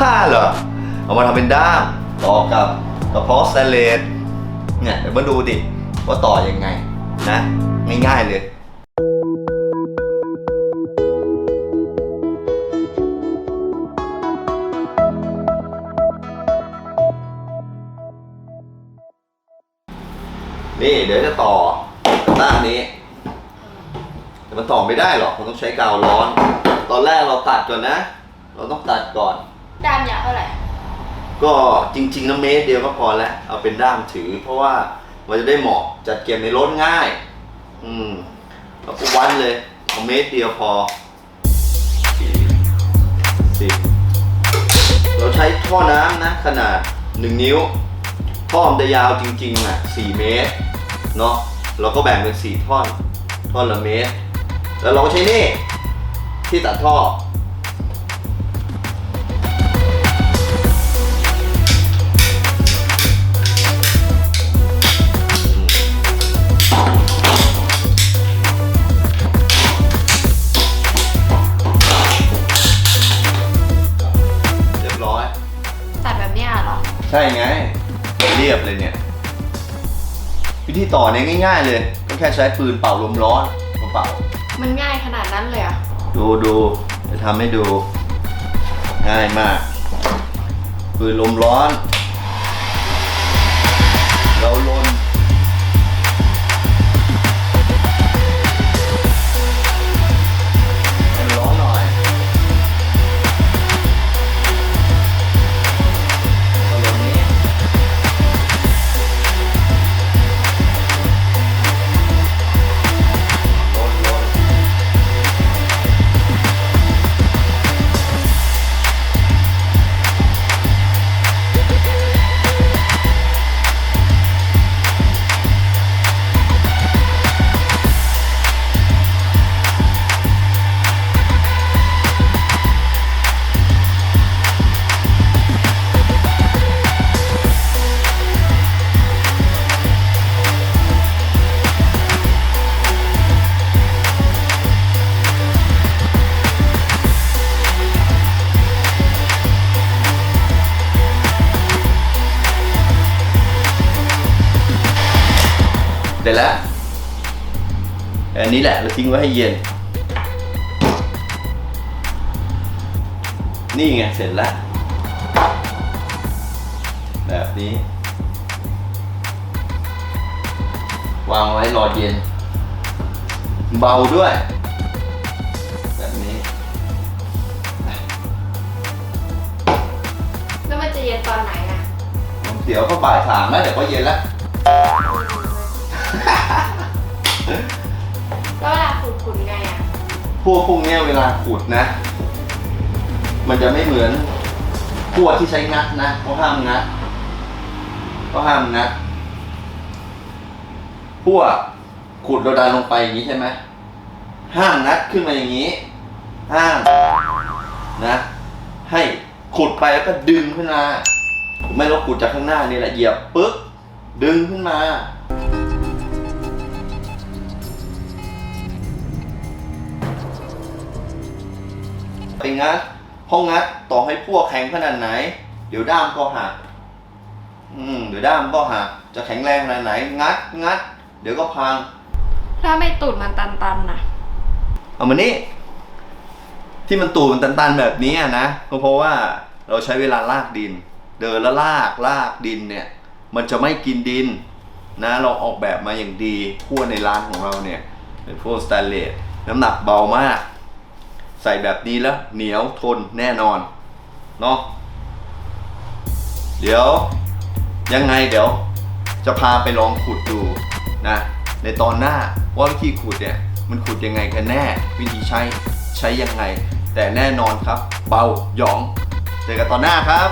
บ้าเหรอ เอามาทำเป็นด้ามต่อกับกระเพาะสแตนเลสเนี่ยเดี๋ยวมาดูดิว่าต่อยังไงนะง่ายๆเลยนี่เดี๋ยวจะต่อด้านนี้ แต่มันต่อไม่ได้หรอกมันต้องใช้กาวร้อน ตอนแรกเราตัดก่อนนะ เราต้องตัดก่อน ด้ามยาวเท่าไหร่ ก็จริงๆนะเมตรเดียวก็พอแล้ว เอาเป็นด้ามถือ เพราะว่ามันจะได้เหมาะจัดเก็บในรถง่าย อืมเราก็วัดเลยเอาเมตรเดียวพอสิเราใช้ท่อน้ำนะขนาด 1 นิ้ว ท่อมนจะยาวจริงๆอะ4เมตรเนาะเราก็แบ่งเป็น 4 ท่อน ท่อนละเมตร แล้วเราก็ใช้นี่ที่ตัดท่อ ใช่ไง เรียบเลยเนี่ย วิธีต่อเนี่ยง่ายๆเลยก็แค่ใช้ปืนเป่าลมร้อนมาเป่ามันง่ายขนาดนั้นเลยเหรอะ ดูดูจะทำให้ดู ง่ายมาก ปืนลมร้อน เราลน ร็จแล้ว อันนี้แหละเราทิ้งไว้ให้เย็น นี่ไงเสร็จแล้ว แบบนี้ วางไว้รอเย็น เบาด้วยแบบนี้ แล้วมันจะเย็นตอนไหนอะเดี๋ยวก็บ่ายสามแล้วเดี๋ยวก็เย็นแล้ว แล้วเวลาขุดๆไงอะพวกพวกเนี้ยเวลาขูดนะ มันจะไม่เหมือนพวกที่ใช้งัดนะเขาห้ามงัดเขาห้ามงัดพวกขูดเราดันลงไปอย่างนี้ใช่ไหมห้ามงัดขึ้นมาอย่างนี้ ห้ามนะ ให้ขุดไปแล้วก็ดึงขึ้นมา ไม่เราขุดจากข้างหน้านี่แหละเหยียบปึ๊บดึงขึ้นมา ไปงัดห้องงัดต่อให้พวกแข็งขนาดไหน เดี๋ยวด้ามก็หักอืมเดี๋ยวด้ามก็หักจะแข็งแรงขนาดไหน งัดงัด เดี๋ยวก็พัง ถ้าไม่ตูดมันตันๆนะเอามานี่ที่มันตูดมันตันๆแบบนี้อะนะก็เพราะว่าเราใช้เวลาลากดิน เดินแล้วลากลากดินเนี่ย มันจะไม่กินดินนะเราออกแบบมาอย่างดีพวกในร้านของเราเนี่ยเป็นพวกสแตนเลสน้ำหนักเบามาก ใส่แบบนี้แล้วเหนียวทนแน่นอนเนาะเดี๋ยวยังไงเดี๋ยวจะพาไปลองขุดดูนะในตอนหน้าว่าวิธีขุดเนี่ยมันขุดยังไงกันแน่ วิธีใช้ใช้ยังไง แต่แน่นอนครับ เบาหยองเจอกันตอนหน้าครับ